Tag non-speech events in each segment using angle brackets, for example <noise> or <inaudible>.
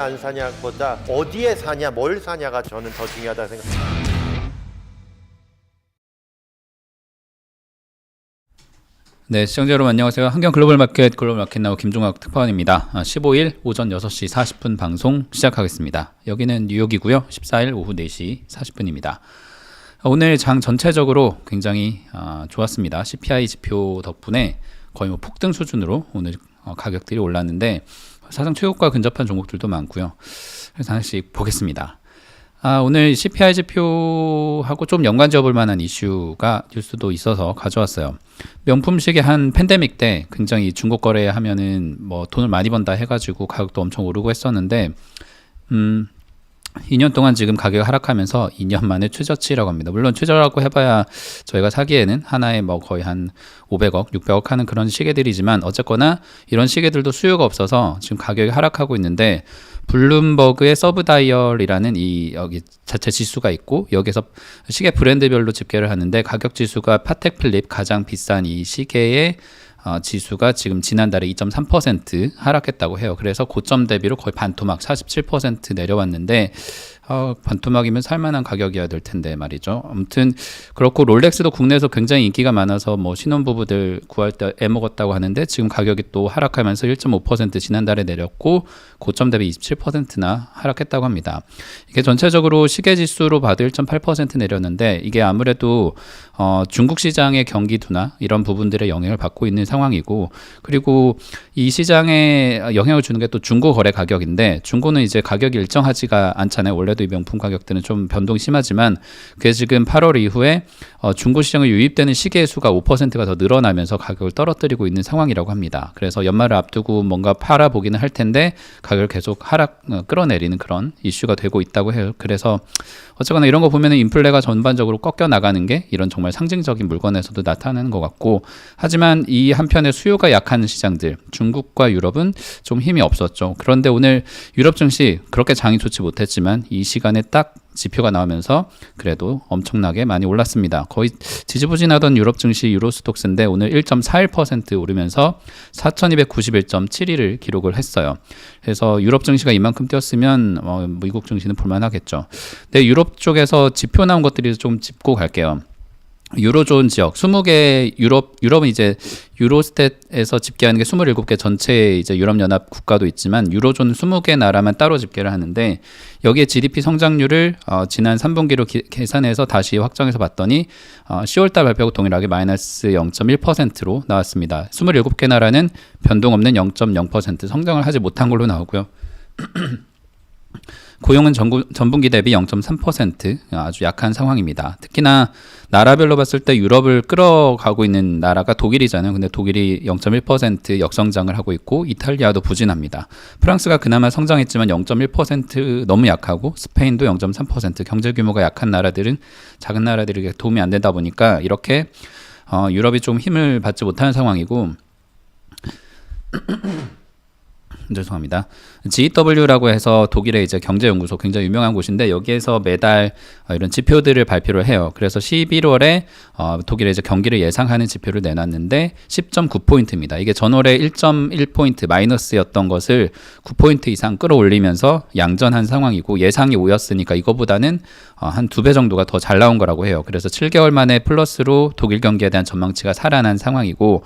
안 사냐보다 어디에 사냐, 뭘 사냐가 저는 더 중요하다 생각합니다. 네, 시청자 여러분 안녕하세요. 한경 글로벌 마켓 글로벌 마켓 나우 김종학 특파원입니다. 아, 15일 오전 6시 40분 방송 시작하겠습니다. 여기는 뉴욕이고요. 14일 오후 4시 40분입니다. 오늘 장 전체적으로 굉장히 아, 좋았습니다. CPI 지표 덕분에 거의 뭐 폭등 수준으로 오늘 어, 가격들이 올랐는데 사상 최고가 근접한 종목들도 많고요. 그래서 하나씩 보겠습니다. 아, 오늘 CPI 지표하고 좀 연관 지어 볼 만한 이슈가 뉴스도 있어서 가져왔어요. 명품식의 한 팬데믹 때 굉장히 중고 거래 하면은 뭐 돈을 많이 번다 해가지고 가격도 엄청 오르고 했었는데, 음, 2년 동안 지금 가격이 하락하면서 2년 만에 최저치라고 합니다. 물론 최저라고 해봐야 저희가 사기에는 하나에 뭐 거의 한 500억, 600억 하는 그런 시계들이지만 어쨌거나 이런 시계들도 수요가 없어서 지금 가격이 하락하고 있는데 블룸버그의 서브 다이얼이라는 이 여기 자체 지수가 있고 여기서 시계 브랜드별로 집계를 하는데 가격 지수가 파텍 필립 가장 비싼 이 시계의 어, 지수가 지금 지난달에 2.3% 하락했다고 해요. 그래서 고점 대비로 거의 반토막 47% 내려왔는데 어, 반토막이면 살만한 가격이어야 될 텐데 말이죠. 아무튼 그렇고 롤렉스도 국내에서 굉장히 인기가 많아서 뭐 신혼부부들 구할 때 애먹었다고 하는데 지금 가격이 또 하락하면서 1.5% 지난달에 내렸고 고점 대비 27%나 하락했다고 합니다. 이게 전체적으로 시계 지수로 봐도 1.8% 내렸는데 이게 아무래도 어, 중국 시장의 경기 둔화 이런 부분들의 영향을 받고 있는 상황이고 그리고 이 시장에 영향을 주는 게 또 중고 거래 가격인데 중고는 이제 가격이 일정하지가 않잖아요. 원래도 이 명품 가격들은 좀 변동이 심하지만 그게 지금 8월 이후에 어, 중고 시장에 유입되는 시계의 수가 5%가 더 늘어나면서 가격을 떨어뜨리고 있는 상황이라고 합니다. 그래서 연말을 앞두고 뭔가 팔아 보기는 할 텐데 가격을 계속 하락 어, 끌어내리는 그런 이슈가 되고 있다고 해요. 그래서 어쨌거나 이런 거 보면은 인플레가 전반적으로 꺾여 나가는 게 이런 정말 상징적인 물건에서도 나타나는 것 같고 하지만 이 한편에 수요가 약한 시장들 중국과 유럽은 좀 힘이 없었죠. 그런데 오늘 유럽 증시 그렇게 장이 좋지 못했지만 이 시간에 딱 지표가 나오면서 그래도 엄청나게 많이 올랐습니다. 거의 지지부진하던 유럽 증시 유로스톡스인데 오늘 1.41% 오르면서 4,291.71을 기록을 했어요. 그래서 유럽 증시가 이만큼 뛰었으면 어, 미국 증시는 볼만하겠죠. 근데 유럽 쪽에서 지표 나온 것들이 좀 짚고 갈게요. 유로존 지역 20개 유럽 유럽은 이제 유로스탯에서 집계하는 게 27개 전체 이제 유럽 연합 국가도 있지만 유로존 20개 나라만 따로 집계를 하는데 여기에 GDP 성장률을 어, 지난 3분기로 기, 계산해서 다시 확정해서 봤더니 어, 10월 달 발표하고 동일하게 마이너스 0.1%로 나왔습니다. 27개 나라는 변동 없는 0.0% 성장을 하지 못한 걸로 나오고요. <clears throat> 고용은 전구, 전분기 대비 0.3% 아주 약한 상황입니다. 특히나 나라별로 봤을 때 유럽을 끌어가고 있는 나라가 독일이잖아요. 근데 독일이 0.1% 역성장을 하고 있고 이탈리아도 부진합니다. 프랑스가 그나마 성장했지만 0.1% 너무 약하고 스페인도 0.3% 경제 규모가 약한 나라들은 작은 나라들에게 도움이 안 되다 보니까 이렇게 어, 유럽이 좀 힘을 받지 못하는 상황이고 <clears throat> 죄송합니다. GW라고 해서 독일의 이제 경제연구소 굉장히 유명한 곳인데 여기에서 매달 어, 이런 지표들을 발표를 해요. 그래서 11월에 어, 독일의 이제 경기를 예상하는 지표를 내놨는데 10.9포인트입니다. 이게 전월에 1.1포인트 마이너스였던 것을 9포인트 이상 끌어올리면서 양전한 상황이고 예상이 5였으니까 이거보다는 어, 한두 배 정도가 더 잘 나온 거라고 해요. 그래서 7개월 만에 플러스로 독일 경기에 대한 전망치가 살아난 상황이고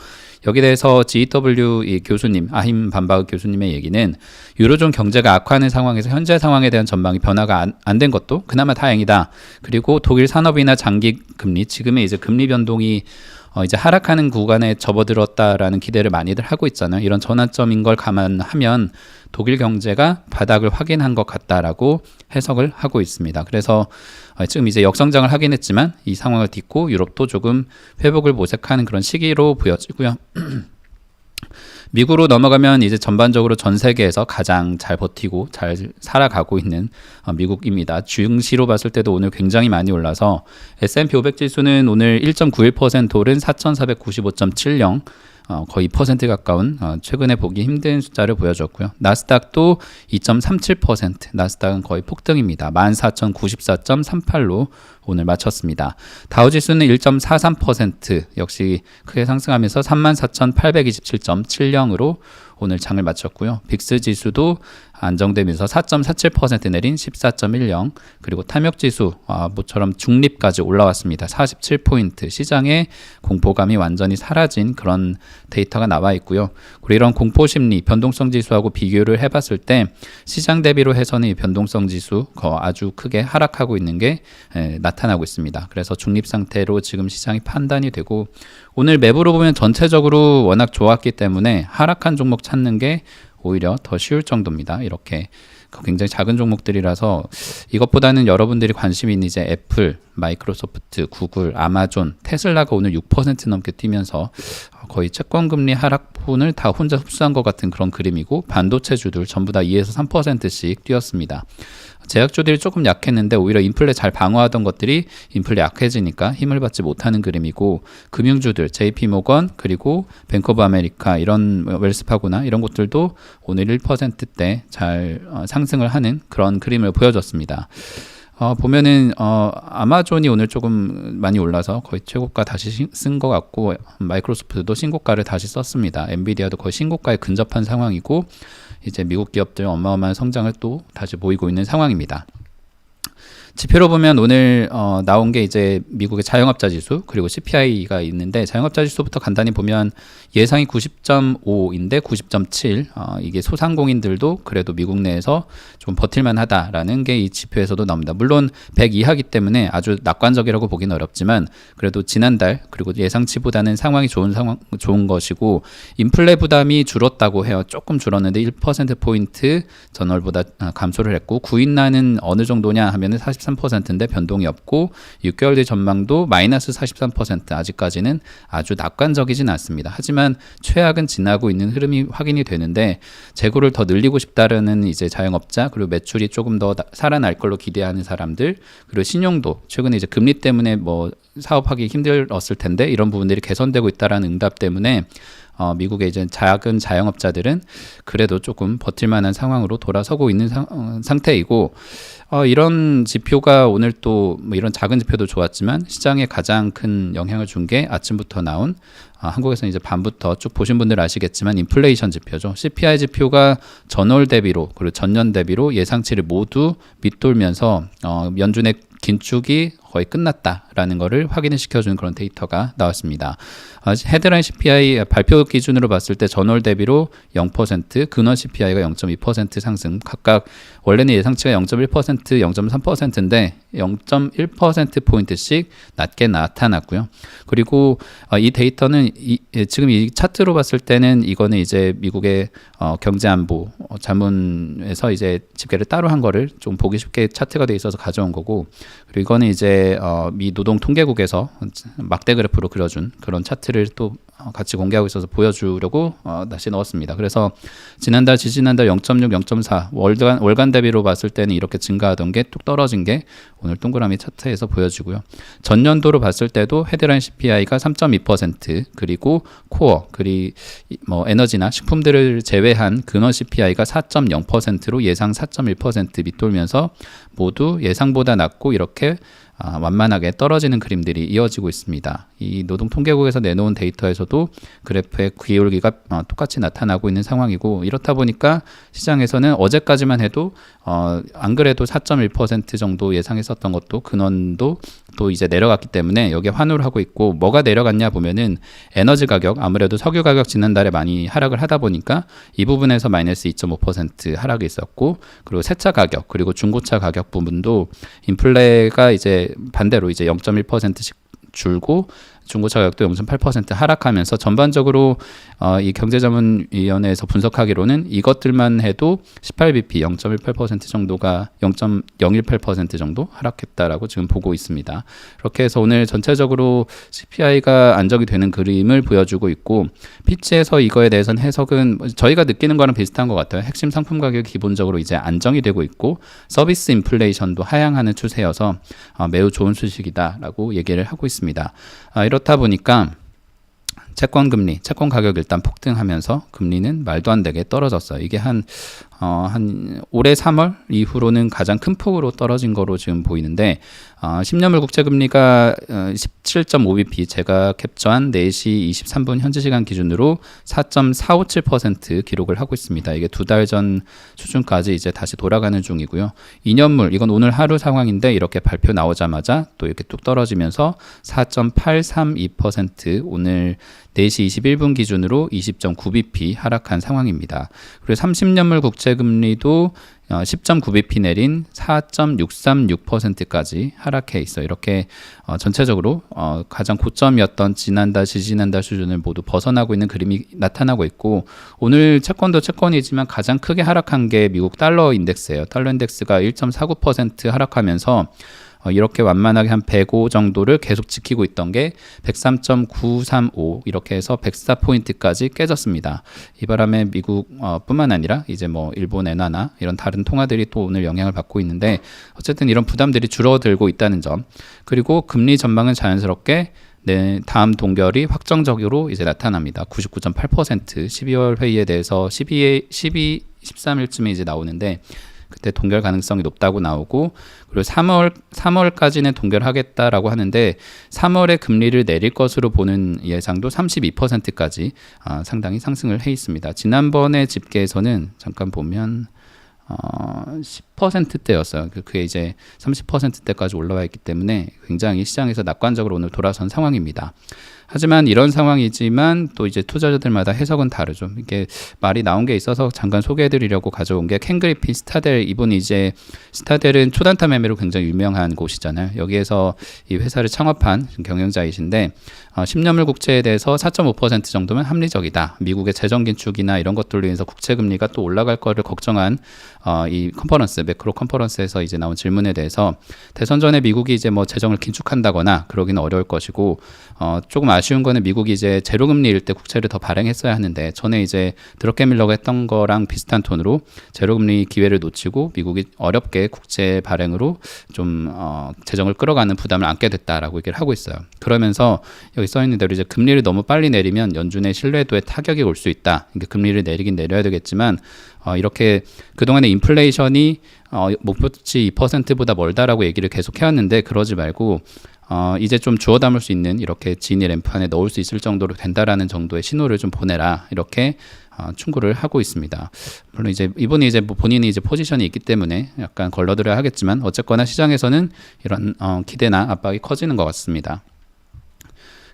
여기 대해서 GW 이 교수님 아힘 반바흐 교수님의 얘기는 유로존 경제가 악화하는 상황에서 현재 상황에 대한 전망이 변화가 안된 것도 그나마 다행이다. 그리고 독일 산업이나 장기 금리 지금의 이제 금리 변동이 어 이제 하락하는 구간에 접어들었다라는 기대를 많이들 하고 있잖아요. 이런 전환점인 걸 감안하면 독일 경제가 바닥을 확인한 것 같다라고 해석을 하고 있습니다. 그래서 어, 지금 이제 역성장을 하긴 했지만 이 상황을 딛고 유럽도 조금 회복을 모색하는 그런 시기로 보여지고요. <clears throat> 미국으로 넘어가면 이제 전반적으로 전 세계에서 가장 잘 버티고 잘 살아가고 있는 어, 미국입니다. 증시로 봤을 때도 오늘 굉장히 많이 올라서 S&P 500 지수는 오늘 1.91% 오른 4,495.70 어, 거의 2% 가까운 어, 최근에 보기 힘든 숫자를 보여줬고요. 나스닥도 2.37% 나스닥은 거의 폭등입니다. 14,094.38로 오늘 마쳤습니다. 다우지수는 1.43% 역시 크게 상승하면서 34,827.70으로 오늘 장을 마쳤고요. 빅스 지수도 안정되면서 4.47% 내린 14.10 그리고 탐욕 지수 아, 모처럼 중립까지 올라왔습니다. 47포인트 시장의 공포감이 완전히 사라진 그런 데이터가 나와 있고요. 그리고 이런 공포 심리 변동성 지수하고 비교를 해봤을 때 시장 대비로 해서는 이 변동성 지수 거 아주 크게 하락하고 있는 게 에, 나타나고 있습니다. 그래서 중립 상태로 지금 시장이 판단이 되고 오늘 맵으로 보면 전체적으로 워낙 좋았기 때문에 하락한 종목 찾는 게 오히려 더 쉬울 정도입니다. 이렇게 굉장히 작은 종목들이라서 이것보다는 여러분들이 관심 있는 이제 애플, 마이크로소프트, 구글, 아마존, 테슬라가 오늘 6% 넘게 뛰면서 거의 채권 금리 하락분을 다 혼자 흡수한 것 같은 그런 그림이고 반도체주들 전부 다 2에서 3%씩 뛰었습니다. 제약주들이 조금 약했는데 오히려 인플레 잘 방어하던 것들이 인플레 약해지니까 힘을 받지 못하는 그림이고 금융주들 JP모건 그리고 뱅크 오브 아메리카 이런 웰스파고나 이런 곳들도 오늘 1%대 잘 어, 상승을 하는 그런 그림을 보여줬습니다. 어, 보면은 어, 아마존이 오늘 조금 많이 올라서 거의 최고가 다시 쓴 것 같고 마이크로소프트도 신고가를 다시 썼습니다. 엔비디아도 거의 신고가에 근접한 상황이고 이제 미국 기업들 어마어마한 성장을 또 다시 보이고 있는 상황입니다. 지표로 보면 오늘 어, 나온 게 이제 미국의 자영업자 지수 그리고 CPI가 있는데 자영업자 지수부터 간단히 보면 예상이 90.5인데 90.7 어, 이게 소상공인들도 그래도 미국 내에서 좀 버틸만하다라는 게 이 지표에서도 나옵니다. 물론 100 이하기 때문에 아주 낙관적이라고 보기는 어렵지만 그래도 지난달 그리고 예상치보다는 상황이 좋은 상황 좋은 것이고 인플레 부담이 줄었다고 해요. 조금 줄었는데 1% 포인트 전월보다 아, 감소를 했고 구인난은 어느 정도냐 하면은 43%인데 변동이 없고 6개월 뒤 전망도 마이너스 43% 아직까지는 아주 낙관적이진 않습니다. 하지만 최악은 지나고 있는 흐름이 확인이 되는데 재고를 더 늘리고 싶다라는 이제 자영업자 그리고 매출이 조금 더 나- 살아날 걸로 기대하는 사람들 그리고 신용도 최근에 이제 금리 때문에 뭐 사업하기 힘들었을 텐데 이런 부분들이 개선되고 있다라는 응답 때문에 어, 미국의 이제 작은 자영업자들은 그래도 조금 버틸 만한 상황으로 돌아서고 있는 상, 어, 상태이고 어, 이런 지표가 오늘 또 뭐 이런 작은 지표도 좋았지만 시장에 가장 큰 영향을 준 게 아침부터 나온 아, 한국에서는 이제 밤부터 쭉 보신 분들 아시겠지만 인플레이션 지표죠. CPI 지표가 전월 대비로 그리고 전년 대비로 예상치를 모두 밑돌면서 어, 연준의 긴축이 거의 끝났다 라는 것을 확인을 시켜주는 그런 데이터가 나왔습니다. 아, 헤드라인 CPI 발표 기준으로 봤을 때 전월 대비로 0%, 근원 CPI가 0.2% 상승, 각각 원래는 예상치가 0.1%, 0.3%인데 0.1% 포인트씩 낮게 나타났고요. 그리고 어, 이 데이터는 이, 예, 지금 이 차트로 봤을 때는 이거는 이제 미국의 어, 경제 안보 어, 자문에서 이제 집계를 따로 한 거를 좀 보기 쉽게 차트가 돼 있어서 가져온 거고 그리고 이거는 이제 어, 미 노동 통계국에서 막대 그래프로 그려준 그런 차트를 또 어, 같이 공개하고 있어서 보여주려고 어, 다시 넣었습니다. 그래서 지난달, 지지난달 0.6, 0.4 월간 월간 대비로 봤을 때는 이렇게 증가하던 게 뚝 떨어진 게 오늘 동그라미 차트에서 보여지고요. 전년도로 봤을 때도 헤드라인 CPI가 3.2% 그리고 코어 그리 뭐 에너지나 식품들을 제외한 근원 CPI가 4.0%로 예상 4.1% 밑돌면서 모두 예상보다 낮고 이렇게 아, 완만하게 떨어지는 그림들이 이어지고 있습니다. 이 노동통계국에서 내놓은 데이터에서도 그래프의 기울기가 어, 똑같이 나타나고 있는 상황이고 이렇다 보니까 시장에서는 어제까지만 해도 어, 안 그래도 4.1% 정도 예상했었던 것도 근원도 또 이제 내려갔기 때문에 여기에 환호를 하고 있고 뭐가 내려갔냐 보면은 에너지 가격 아무래도 석유 가격 지난달에 많이 하락을 하다 보니까 이 부분에서 마이너스 2.5% 하락이 있었고 그리고 세차 가격 그리고 중고차 가격 부분도 인플레가 이제 반대로 이제 0.1%씩 줄고 중고차 가격도 0.8% 하락하면서 전반적으로 어, 이 경제자문위원회에서 분석하기로는 이것들만 해도 18bp 0.18% 정도가 0.018% 정도 하락했다라고 지금 보고 있습니다. 그렇게 해서 오늘 전체적으로 CPI가 안정이 되는 그림을 보여주고 있고 피치에서 이거에 대해서는 해석은 저희가 느끼는 거랑 비슷한 것 같아요. 핵심 상품 가격이 기본적으로 이제 안정이 되고 있고 서비스 인플레이션도 하향하는 추세여서 어, 매우 좋은 소식이다라고 얘기를 하고 있습니다. 아, 이렇다 보니까 채권 금리, 채권 가격 일단 폭등하면서 금리는 말도 안 되게 떨어졌어요. 이게 한 어, 한 올해 3월 이후로는 가장 큰 폭으로 떨어진 거로 지금 보이는데 어, 10년물 국채 금리가 어, 17.5bp 제가 캡처한 4시 23분 현지 시간 기준으로 4.457% 기록을 하고 있습니다. 이게 두 달 전 수준까지 이제 다시 돌아가는 중이고요. 2년물 이건 오늘 하루 상황인데 이렇게 발표 나오자마자 또 이렇게 뚝 떨어지면서 4.832% 오늘 4시 21분 기준으로 20.9bp 하락한 상황입니다. 그리고 30년물 국채 금리도 어, 10.9bp 내린 4.636%까지 하락해 있어. 이렇게 어, 전체적으로 어, 가장 고점이었던 지난달, 지지난달 수준을 모두 벗어나고 있는 그림이 나타나고 있고 오늘 채권도 채권이지만 가장 크게 하락한 게 미국 달러 인덱스예요. 달러 인덱스가 1.49% 하락하면서 어, 이렇게 완만하게 한 105 정도를 계속 지키고 있던 게 103.935 이렇게 해서 104포인트까지 깨졌습니다. 이 바람에 미국 어, 뿐만 아니라 이제 뭐 일본 엔화나 이런 다른 통화들이 또 오늘 영향을 받고 있는데 어쨌든 이런 부담들이 줄어들고 있다는 점 그리고 금리 전망은 자연스럽게 네, 다음 동결이 확정적으로 이제 나타납니다. 99.8% 12월 회의에 대해서 12에 12 13일쯤에 이제 나오는데 그때 동결 가능성이 높다고 나오고 그리고 3월 3월까지는 동결하겠다라고 하는데 3월에 금리를 내릴 것으로 보는 예상도 32%까지 아, 상당히 상승을 해 있습니다. 지난번에 집계에서는 잠깐 보면 어, 10%대였어요. 그- 그게 이제 30%대까지 올라와 있기 때문에 굉장히 시장에서 낙관적으로 오늘 돌아선 상황입니다. 하지만 이런 상황이지만 또 이제 투자자들마다 해석은 다르죠. 이게 말이 나온 게 있어서 잠깐 소개해드리려고 가져온 게 캔그리피 스타델 이분이 이제 스타델은 초단타 매매로 굉장히 유명한 곳이잖아요. 여기에서 이 회사를 창업한 경영자이신데 어, 10년물 국채에 대해서 4.5% 정도면 합리적이다. 미국의 재정 긴축이나 이런 것들로 인해서 국채 금리가 또 올라갈 거를 걱정한 어, 이 컨퍼런스 매크로 컨퍼런스에서 이제 나온 질문에 대해서 대선 전에 미국이 이제 뭐 재정을 긴축한다거나 그러기는 어려울 것이고 어, 조금 아쉬운 거는 미국이 이제 제로 금리일 때 국채를 더 발행했어야 하는데 전에 이제 드럽게 밀려고 했던 거랑 비슷한 톤으로 제로 금리 기회를 놓치고 미국이 어렵게 국채 발행으로 좀 어, 재정을 끌어가는 부담을 안게 됐다라고 얘기를 하고 있어요. 그러면서 써 있는 대로 이제 금리를 너무 빨리 내리면 연준의 신뢰도에 타격이 올 수 있다. 그러니까 금리를 내리긴 내려야 되겠지만 어, 이렇게 그동안에 인플레이션이 어, 목표치 2%보다 멀다라고 얘기를 계속 해왔는데 그러지 말고 어, 이제 좀 주워 담을 수 있는 이렇게 지니 램프 안에 넣을 수 있을 정도로 된다라는 정도의 신호를 좀 보내라 이렇게 어, 충고를 하고 있습니다. 물론 이제 이분이 이제 뭐 본인이 이제 포지션이 있기 때문에 약간 걸러들어야 하겠지만 어쨌거나 시장에서는 이런 어, 기대나 압박이 커지는 것 같습니다.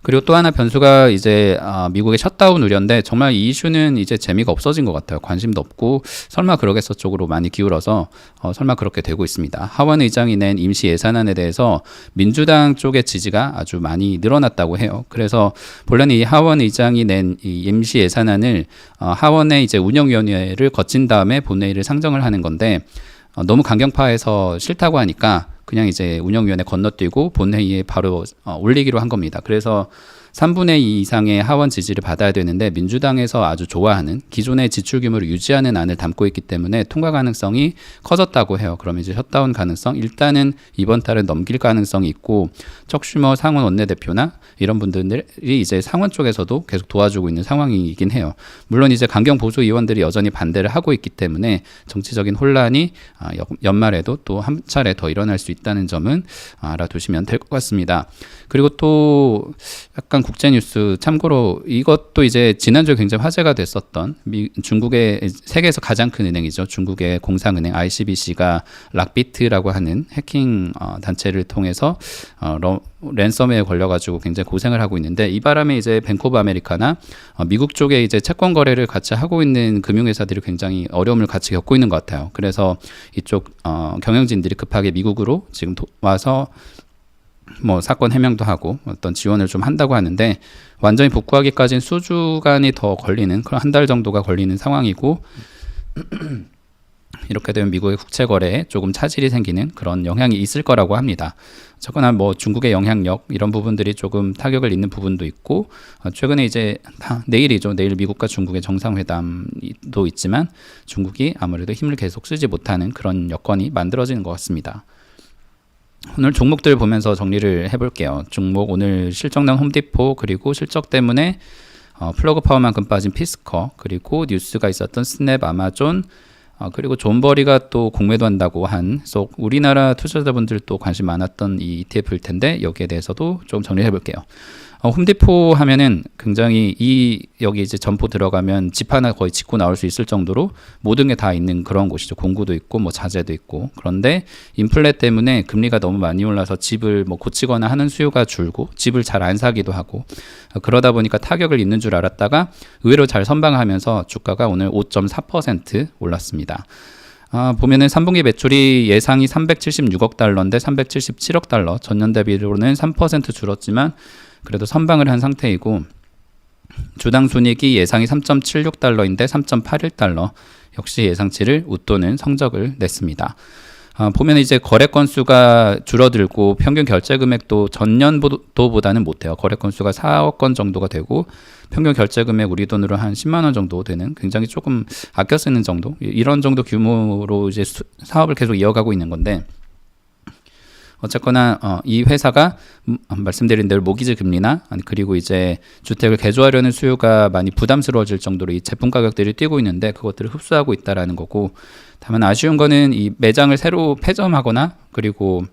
그리고 또 하나 변수가 이제 아, 미국의 셧다운 우려인데 정말 이 이슈는 이제 재미가 없어진 것 같아요. 관심도 없고 설마 그러겠어 쪽으로 많이 기울어서 어, 설마 그렇게 되고 있습니다. 하원 의장이 낸 임시 예산안에 대해서 민주당 쪽의 지지가 아주 많이 늘어났다고 해요. 그래서 본래 이 하원 의장이 낸 이 임시 예산안을 어, 하원의 이제 운영위원회를 거친 다음에 본회의를 상정을 하는 건데 어, 너무 강경파에서 싫다고 하니까 그냥 이제 운영위원회 건너뛰고 본회의에 바로 어, 올리기로 한 겁니다. 그래서 3분의 2 이상의 하원 지지를 받아야 되는데 민주당에서 아주 좋아하는 기존의 지출 규모를 유지하는 안을 담고 있기 때문에 통과 가능성이 커졌다고 해요. 그러면 이제 셧다운 가능성 일단은 이번 달은 넘길 가능성이 있고 척슈머 상원 원내대표나 이런 분들이 이제 상원 쪽에서도 계속 도와주고 있는 상황이긴 해요. 물론 이제 강경 보수 의원들이 여전히 반대를 하고 있기 때문에 정치적인 혼란이 아, 여- 연말에도 또 한 차례 더 일어날 수 있다는 점은 알아두시면 될 것 같습니다. 그리고 또 약간 국제 뉴스 참고로 이것도 이제 지난주에 굉장히 화제가 됐었던 미, 중국의 세계에서 가장 큰 은행이죠. 중국의 공상은행 ICBC가 락비트라고 하는 해킹 어, 단체를 통해서 어, 러, 랜섬에 걸려가지고 굉장히 고생을 하고 있는데 이 바람에 이제 오브 아메리카나 어, 미국 쪽에 이제 채권 거래를 같이 하고 있는 금융회사들이 굉장히 어려움을 같이 겪고 있는 것 같아요. 그래서 이쪽 어, 경영진들이 급하게 미국으로 지금 도, 와서 뭐 사건 해명도 하고 어떤 지원을 좀 한다고 하는데 완전히 복구하기까지는 수주간이 더 걸리는 그런 한 달 정도가 걸리는 상황이고 <clears throat> 이렇게 되면 미국의 국채 거래에 조금 차질이 생기는 그런 영향이 있을 거라고 합니다. 저거나 뭐 중국의 영향력 이런 부분들이 조금 타격을 입는 부분도 있고 어, 최근에 이제 다 내일이죠. 내일 미국과 중국의 정상회담도 있지만 중국이 아무래도 힘을 계속 쓰지 못하는 그런 여건이 만들어지는 것 같습니다. 오늘 종목들 보면서 정리를 해볼게요. 종목 오늘 실적 난 홈디포 그리고 실적 때문에 어, 플러그 파워만큼 빠진 피스커 그리고 뉴스가 있었던 스냅 아마존 어, 그리고 존버리가 또 공매도 한다고 한속 우리나라 투자자분들도 관심 많았던 이 ETF일 텐데 여기에 대해서도 좀 정리해 볼게요. 어, 홈디포 하면은 굉장히 이 여기 이제 점포 들어가면 집 하나 거의 짓고 나올 수 있을 정도로 모든 게 다 있는 그런 곳이죠. 공구도 있고 뭐 자재도 있고 그런데 인플레 때문에 금리가 너무 많이 올라서 집을 뭐 고치거나 하는 수요가 줄고 집을 잘 안 사기도 하고 어, 그러다 보니까 타격을 입는 줄 알았다가 의외로 잘 선방하면서 주가가 오늘 5.4% 올랐습니다. 아, 보면은 3분기 매출이 예상이 376억 달러인데 377억 달러 전년 대비로는 3% 줄었지만 그래도 선방을 한 상태이고 주당 순이익이 예상이 3.76달러인데 3.81달러 역시 예상치를 웃도는 성적을 냈습니다. 아, 보면 이제 거래 건수가 줄어들고 평균 결제 금액도 전년도보다는 못해요. 거래 건수가 4억 건 정도가 되고 평균 결제 금액 우리 돈으로 한 10만 원 정도 되는 굉장히 조금 아껴 쓰는 정도 이런 정도 규모로 이제 수- 사업을 계속 이어가고 있는 건데 어쨌거나 어, 이 회사가 음, 말씀드린 대로 모기지 금리나 그리고 이제 주택을 개조하려는 수요가 많이 부담스러워질 정도로 이 제품 가격들이 뛰고 있는데 그것들을 흡수하고 있다라는 거고 다만 아쉬운 거는 이 매장을 새로 폐점하거나 그리고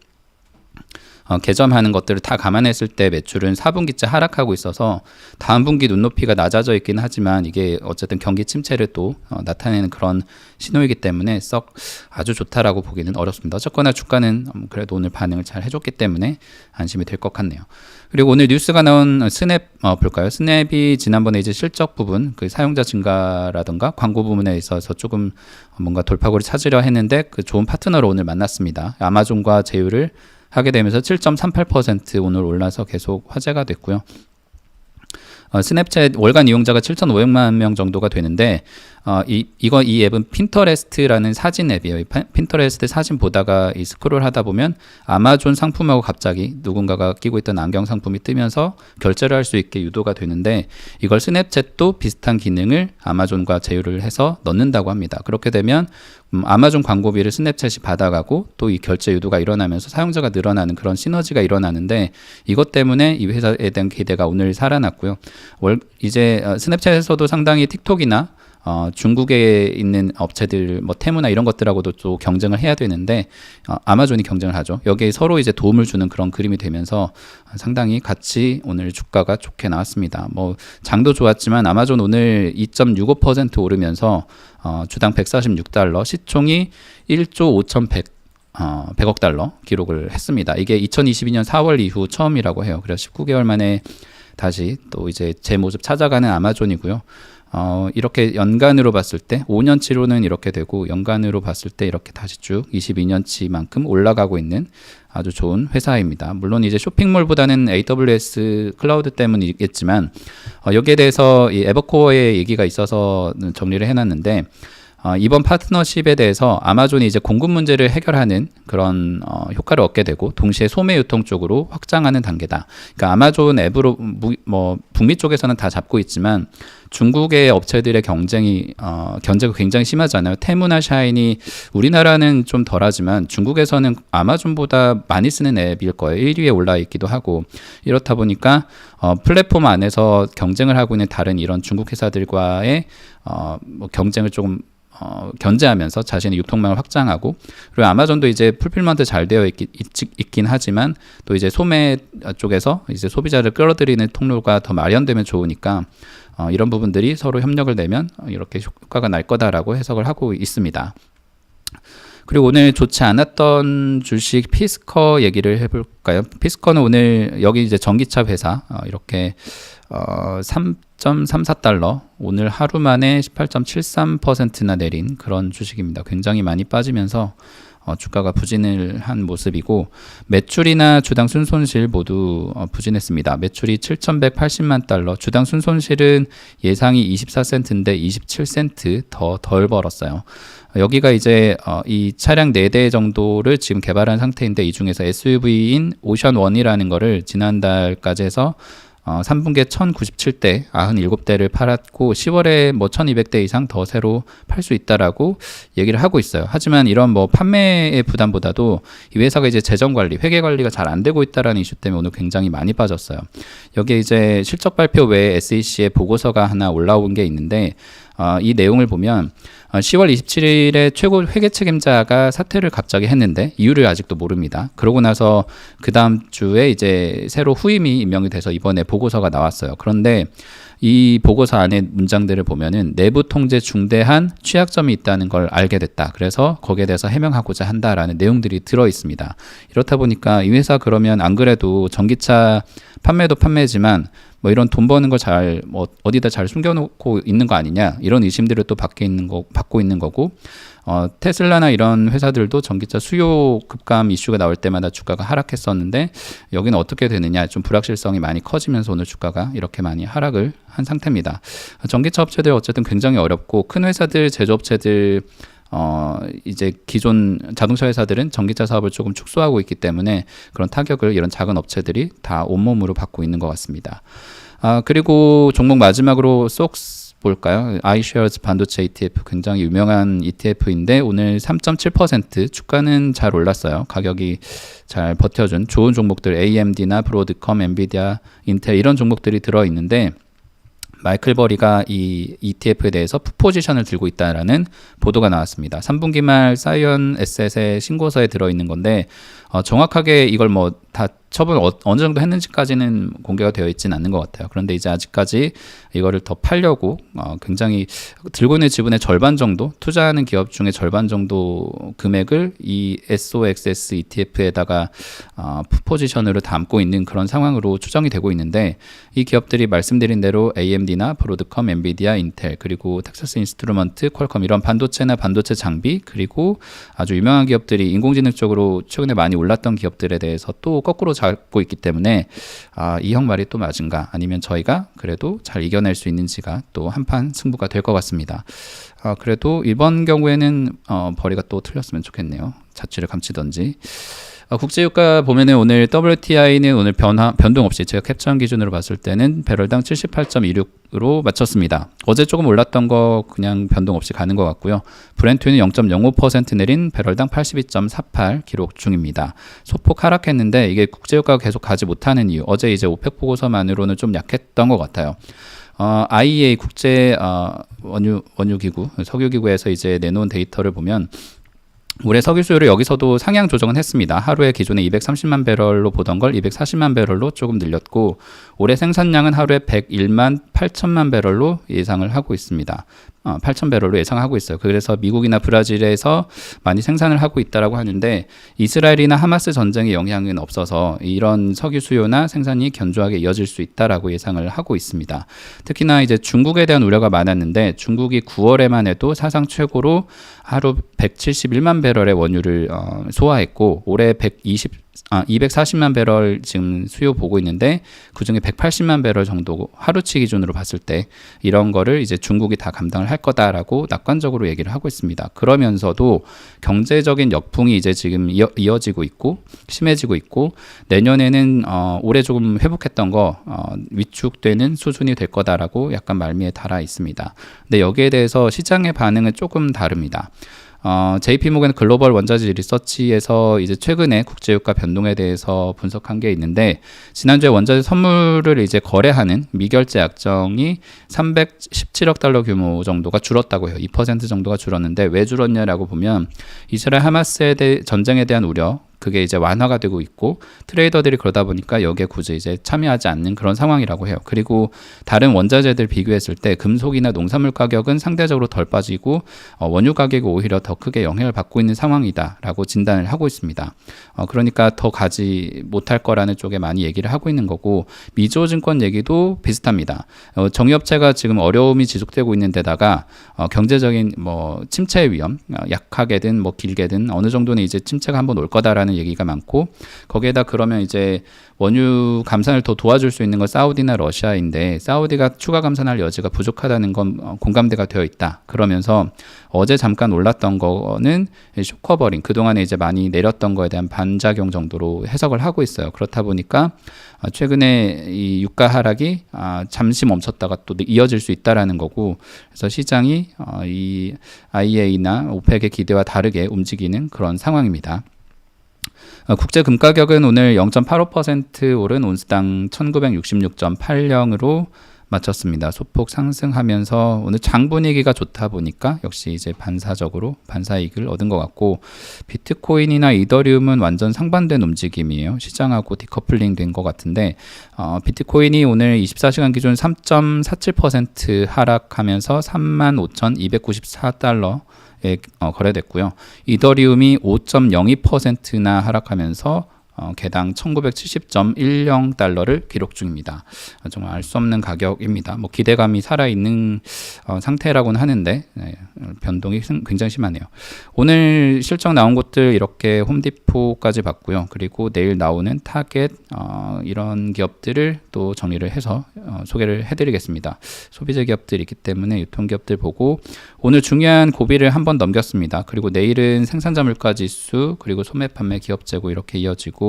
어, 개점하는 것들을 다 감안했을 때 매출은 4분기째 하락하고 있어서 다음 분기 눈높이가 낮아져 있긴 하지만 이게 어쨌든 경기 침체를 또 어, 나타내는 그런 신호이기 때문에 썩 아주 좋다라고 보기는 어렵습니다. 어쨌거나 주가는 음, 그래도 오늘 반응을 잘 해줬기 때문에 안심이 될 것 같네요. 그리고 오늘 뉴스가 나온 스냅 어, 볼까요? 스냅이 지난번에 이제 실적 부분, 그 사용자 증가라든가 광고 부분에 있어서 조금 뭔가 돌파구를 찾으려 했는데 그 좋은 파트너를 오늘 만났습니다. 아마존과 제휴를 하게 되면서 7.38% 오늘 올라서 계속 화제가 됐고요. 어, 스냅챗 월간 이용자가 7,500만 명 정도가 되는데 어, 이 이거 이 앱은 핀터레스트라는 사진 앱이에요. 핀터레스트 사진 보다가 이 스크롤 하다 보면 아마존 상품하고 갑자기 누군가가 끼고 있던 안경 상품이 뜨면서 결제를 할 수 있게 유도가 되는데 이걸 스냅챗도 비슷한 기능을 아마존과 제휴를 해서 넣는다고 합니다. 그렇게 되면 음, 아마존 광고비를 스냅챗이 받아가고 또 이 결제 유도가 일어나면서 사용자가 늘어나는 그런 시너지가 일어나는데 이것 때문에 이 회사에 대한 기대가 오늘 살아났고요. 월, 이제 어, 스냅챗에서도 상당히 틱톡이나 어, 중국에 있는 업체들 뭐 테무나 이런 것들하고도 또 경쟁을 해야 되는데 어, 아마존이 경쟁을 하죠. 여기에 서로 이제 도움을 주는 그런 그림이 되면서 상당히 같이 오늘 주가가 좋게 나왔습니다. 뭐 장도 좋았지만 아마존 오늘 2.65% 오르면서 어, 주당 146달러, 시총이 1조 5,100 어, 100억 달러 기록을 했습니다. 이게 2022년 4월 이후 처음이라고 해요. 그래서 19개월 만에 다시 또 이제 제 모습 찾아가는 아마존이고요. 어, 이렇게 연간으로 봤을 때 5년치로는 이렇게 되고 연간으로 봤을 때 이렇게 다시 쭉 22년치만큼 올라가고 있는 아주 좋은 회사입니다. 물론 이제 쇼핑몰보다는 AWS 클라우드 때문이겠지만 어, 여기에 대해서 이 에버코어의 얘기가 있어서 정리를 해놨는데 어, 이번 파트너십에 대해서 아마존이 이제 공급 문제를 해결하는 그런 어, 효과를 얻게 되고 동시에 소매 유통 쪽으로 확장하는 단계다. 그러니까 아마존 앱으로 무, 뭐 북미 쪽에서는 다 잡고 있지만 중국의 업체들의 경쟁이 어, 견제가 굉장히 심하잖아요. 테무나 샤인이 우리나라는 좀 덜하지만 중국에서는 아마존보다 많이 쓰는 앱일 거예요. 1위에 올라 있기도 하고 이렇다 보니까 어, 플랫폼 안에서 경쟁을 하고 있는 다른 이런 중국 회사들과의 어, 뭐 경쟁을 조금 어, 견제하면서 자신의 유통망을 확장하고 그리고 아마존도 이제 풀필먼트 잘 되어 있기, 있, 긴 하지만 또 이제 소매 쪽에서 이제 소비자를 끌어들이는 통로가 더 마련되면 좋으니까 어, 이런 부분들이 서로 협력을 내면 이렇게 효과가 날 거다라고 해석을 하고 있습니다. 그리고 오늘 좋지 않았던 주식 피스커 얘기를 해볼까요? 피스커는 오늘 여기 이제 전기차 회사 어, 이렇게 어, 3.34달러 오늘 하루 만에 18.73%나 내린 그런 주식입니다. 굉장히 많이 빠지면서 어, 주가가 부진을 한 모습이고 매출이나 주당 순손실 모두 어, 부진했습니다. 매출이 7,180만 달러, 주당 순손실은 예상이 24센트인데 27센트 더 덜 벌었어요. 여기가 이제 어, 이 차량 4대 정도를 지금 개발한 상태인데 이 중에서 SUV인 오션 1이라는 거를 지난달까지 해서 어, 3분기에 1097대, 97대를 팔았고 10월에 뭐 1200대 이상 더 새로 팔 수 있다라고 얘기를 하고 있어요. 하지만 이런 뭐 판매의 부담보다도 이 회사가 이제 재정 관리, 회계 관리가 잘 안 되고 있다라는 이슈 때문에 오늘 굉장히 많이 빠졌어요. 여기에 이제 실적 발표 외에 SEC의 보고서가 하나 올라온 게 있는데 어, 이 내용을 보면 어, 10월 27일에 최고 회계 책임자가 사퇴를 갑자기 했는데 이유를 아직도 모릅니다. 그러고 나서 그 다음 주에 이제 새로 후임이 임명이 돼서 이번에 보고서가 나왔어요. 그런데 이 보고서 안에 문장들을 보면은 내부 통제 중대한 취약점이 있다는 걸 알게 됐다. 그래서 거기에 대해서 해명하고자 한다라는 내용들이 들어 있습니다. 이렇다 보니까 이 회사 그러면 안 그래도 전기차 판매도 판매지만 뭐 이런 돈 버는 걸잘뭐 어디다 잘 숨겨놓고 있는 거 아니냐 이런 의심들을 또 받게 있는 거 받고 있는 거고 어, 테슬라나 이런 회사들도 전기차 수요 급감 이슈가 나올 때마다 주가가 하락했었는데 여기는 어떻게 되느냐 좀 불확실성이 많이 커지면서 오늘 주가가 이렇게 많이 하락을 한 상태입니다. 전기차 업체들 어쨌든 굉장히 어렵고 큰 회사들 제조업체들 어 이제 기존 자동차 회사들은 전기차 사업을 조금 축소하고 있기 때문에 그런 타격을 이런 작은 업체들이 다 온몸으로 받고 있는 것 같습니다. 아 그리고 종목 마지막으로 쏙스 볼까요? iShares 반도체 ETF 굉장히 유명한 ETF인데 오늘 3.7% 주가는 잘 올랐어요. 가격이 잘 버텨준 좋은 종목들 AMD나 브로드컴, 엔비디아, 인텔 이런 종목들이 들어 있는데 마이클 버리가 이 ETF에 대해서 푸포지션을 들고 있다라는 보도가 나왔습니다. 3분기 말 사이언 에셋의 신고서에 들어 있는 건데 어, 정확하게 이걸 뭐다 처분 어, 어느 정도 했는지까지는 공개가 되어 있지는 않는 것 같아요. 그런데 이제 아직까지 이거를 더 팔려고 어, 굉장히 들고 있는 지분의 절반 정도 투자하는 기업 중에 절반 정도 금액을 이 SOXS ETF에다가 어, 포지션으로 담고 있는 그런 상황으로 추정이 되고 있는데 이 기업들이 말씀드린 대로 AMD나 브로드컴, 엔비디아, 인텔 그리고 텍사스 인스트루먼트, 퀄컴 이런 반도체나 반도체 장비 그리고 아주 유명한 기업들이 인공지능 쪽으로 최근에 많이 올랐던 기업들에 대해서 또 거꾸로 잡고 있기 때문에 아, 이형 말이 또 맞은가 아니면 저희가 그래도 잘 이겨낼 수 있는지가 또 한판 승부가 될 것 같습니다. 아, 그래도 이번 경우에는 어, 벌이가 또 틀렸으면 좋겠네요. 자취를 감추던지. 어, 국제유가 보면은 오늘 WTI는 오늘 변화 변동 없이 제가 캡처한 기준으로 봤을 때는 배럴당 78.26으로 맞췄습니다. 어제 조금 올랐던 거 그냥 변동 없이 가는 것 같고요. 브렌트는 0.05% 내린 배럴당 82.48 기록 중입니다. 소폭 하락했는데 이게 국제유가가 계속 가지 못하는 이유. 어제 이제 오펙 보고서만으로는 좀 약했던 것 같아요. 어, IEA 국제 어, 원유 원유 기구 석유 기구에서 이제 내놓은 데이터를 보면 올해 석유 수요를 여기서도 상향 조정은 했습니다. 하루에 기존에 230만 배럴로 보던 걸 240만 배럴로 조금 늘렸고 올해 생산량은 하루에 101만 8천만 배럴로 예상을 하고 있습니다. 어, 8천 배럴로 예상하고 있어요. 그래서 미국이나 브라질에서 많이 생산을 하고 있다라고 하는데 이스라엘이나 하마스 전쟁의 영향은 없어서 이런 석유 수요나 생산이 견조하게 이어질 수 있다라고 예상을 하고 있습니다. 특히나 이제 중국에 대한 우려가 많았는데 중국이 9월에만 해도 사상 최고로 하루 171만 배럴의 원유를 어, 소화했고 올해 120 아, 240만 배럴 지금 수요 보고 있는데 그 중에 180만 배럴 정도 하루치 기준으로 봤을 때 이런 거를 이제 중국이 다 감당을 할 거다라고 낙관적으로 얘기를 하고 있습니다. 그러면서도 경제적인 역풍이 이제 지금 이어, 이어지고 있고 심해지고 있고 내년에는 어, 올해 조금 회복했던 거 어, 위축되는 수준이 될 거다라고 약간 말미에 달아 있습니다. 근데 여기에 대해서 시장의 반응은 조금 다릅니다. 어, JP 모건 글로벌 원자재 리서치에서 이제 최근에 국제유가 변동에 대해서 분석한 게 있는데 지난주에 원자재 선물을 이제 거래하는 미결제 약정이 317억 달러 규모 정도가 줄었다고 해요. 2% 정도가 줄었는데 왜 줄었냐라고 보면 이스라엘 하마스에 대해 전쟁에 대한 우려 그게 이제 완화가 되고 있고 트레이더들이 그러다 보니까 여기에 굳이 이제 참여하지 않는 그런 상황이라고 해요. 그리고 다른 원자재들 비교했을 때 금속이나 농산물 가격은 상대적으로 덜 빠지고 어, 원유 가격이 오히려 더 크게 영향을 받고 있는 상황이다라고 진단을 하고 있습니다. 어, 그러니까 더 가지 못할 거라는 쪽에 많이 얘기를 하고 있는 거고 미조증권 얘기도 비슷합니다. 어, 정유업체가 지금 어려움이 지속되고 있는 데다가 어, 경제적인 뭐 침체 위험 어, 약하게든 뭐 길게든 어느 정도는 이제 침체가 한번 올 거다라는 얘기가 많고 거기에다 그러면 이제 원유 감산을 더 도와줄 수 있는 건 사우디나 러시아인데 사우디가 추가 감산할 여지가 부족하다는 건 어, 공감대가 되어 있다. 그러면서 어제 잠깐 올랐던 거는 쇼커버링 그동안에 이제 많이 내렸던 거에 대한 반작용 정도로 해석을 하고 있어요. 그렇다 보니까 아, 최근에 이 유가 하락이 아, 잠시 멈췄다가 또 이어질 수 있다라는 거고 그래서 시장이 어, 이 IEA나 오펙의 기대와 다르게 움직이는 그런 상황입니다. 어, 국제 금 가격은 오늘 0.85% 오른 온스당 1966.80으로 마쳤습니다. 소폭 상승하면서 오늘 장 분위기가 좋다 보니까 역시 이제 반사적으로 반사 이익을 얻은 것 같고 비트코인이나 이더리움은 완전 상반된 움직임이에요. 시장하고 디커플링 된 것 같은데 어, 비트코인이 오늘 24시간 기준 3.47% 하락하면서 35,294달러 에 어, 거래됐고요. 이더리움이 5.02%나 하락하면서 어, 개당 1970.10달러를 기록 중입니다. 어, 정말 알 수 없는 가격입니다. 뭐 기대감이 살아있는 어, 상태라고는 하는데 네, 어, 변동이 승- 굉장히 심하네요. 오늘 실적 나온 곳들 이렇게 홈디포까지 봤고요. 그리고 내일 나오는 타겟 어, 이런 기업들을 또 정리를 해서 어, 소개를 해드리겠습니다. 소비재 기업들이 있기 때문에 유통기업들 보고 오늘 중요한 고비를 한 번 넘겼습니다. 그리고 내일은 생산자 물가 지수 그리고 소매 판매 기업 재고 이렇게 이어지고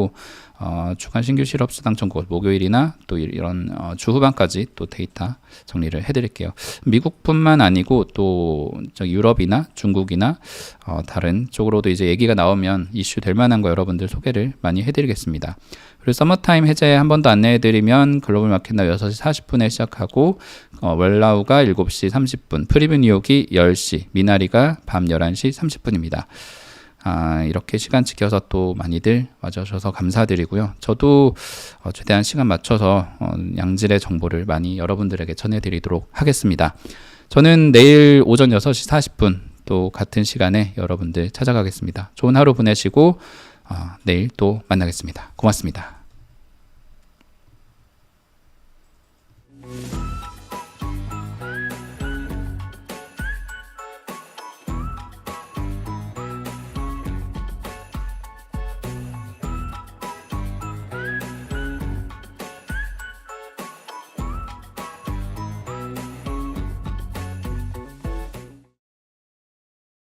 어, 주간 신규 실업 수당 청구 목요일이나 또 이- 이런 어, 주 후반까지 또 데이터 정리를 해드릴게요. 미국뿐만 아니고 또 유럽이나 중국이나 어, 다른 쪽으로도 이제 얘기가 나오면 이슈 될 만한 거 여러분들 소개를 많이 해드리겠습니다. 그리고 서머타임 해제 한 번 더 안내해드리면 글로벌 마켓나 6시 40분에 시작하고 어, 월라우가 7시 30분, 프리뷰 뉴욕이 10시, 미나리가 밤 11시 30분입니다. 아, 이렇게 시간 지켜서 또 많이들 와주셔서 감사드리고요. 저도 어, 최대한 시간 맞춰서 어, 양질의 정보를 많이 여러분들에게 전해드리도록 하겠습니다. 저는 내일 오전 6시 40분 또 같은 시간에 여러분들 찾아가겠습니다. 좋은 하루 보내시고 어, 내일 또 만나겠습니다. 고맙습니다.